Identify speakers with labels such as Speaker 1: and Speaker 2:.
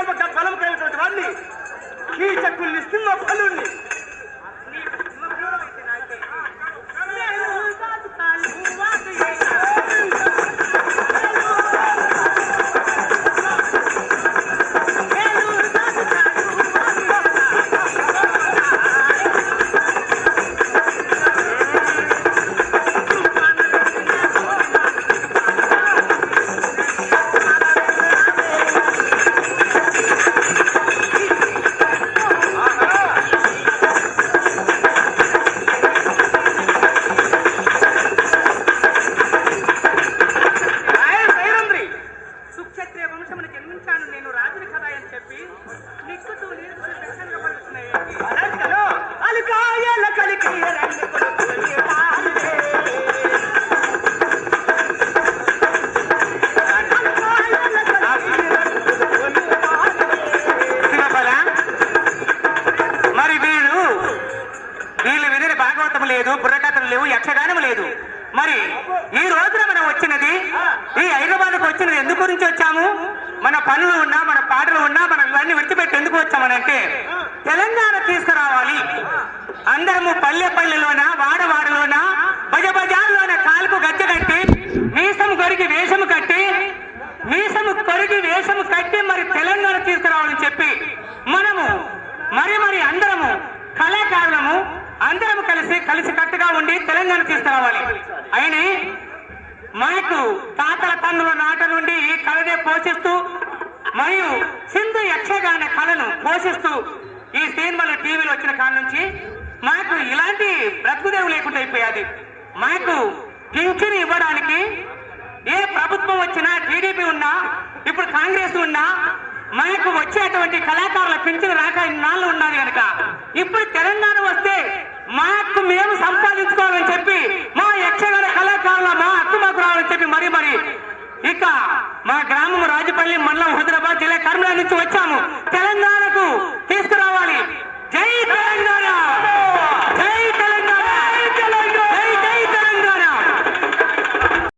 Speaker 1: గర్భ గర్భలం కలిగినటువంటి వాడిని. కీచకుల్ని సింహ ఫలుణ్ణి మరి ఈ రోజున మనం వచ్చినది ఈ హైదరాబాద్కు వచ్చినది ఎందుకు గురించి వచ్చాము? మన పనులు ఉన్నా మన పాటలు ఉన్నా మనం ఇవన్నీ విడిచిపెట్టి ఎందుకు వచ్చామనంటే తెలంగాణ తీసుకురావాలి. అందరము పల్లె పల్లెలోన వాడవాడలోన బజ బజార్లోన కాలుకు గజ్జ కట్టి మీసము కొరికి వేషము కట్టి మీసము కొరికి వేషము కట్టి మరి తెలంగాణ తీసుకురావాలని చెప్పి మనము మరి మరి అందరము కళాకారులము అందరము కలిసి కలిసి కట్టుగా ఉండి తెలంగాణ తీసుకురావాలి. అయినే మనకు తాతల తండ్రుల నాట నుండి ఈ కళనే పోషిస్తూ మరియు సింధు యక్షగాన కళను పోషిస్తూ ఈ సినిమాలు టీవీలో వచ్చిన కాడ నుంచి మనకు ఇలాంటి బ్రతుకుదేవు లేకుండా అయిపోయాది. మనకు పింఛను ఇవ్వడానికి ఏ ప్రభుత్వం వచ్చినా టీడీపీ ఉన్నా ఇప్పుడు కాంగ్రెస్ ఉన్నా మనకు వచ్చేటువంటి కళాకారుల పింఛను రాక ఇన్నాళ్ళు ఉన్నది కనుక. ఇప్పుడు తెలంగాణ వస్తే మాకు మేము సంపాదించుకోవాలని చెప్పి మా యక్షగాన కళాకారుల మా హక్కు మాకు రావాలని చెప్పి మరి మరి ఇక మా గ్రామం రాజపల్లి మండలం హైదరాబాద్ జిల్లా కర్మల నుంచి వచ్చాము. తెలంగాణకు తీసుకురావాలి.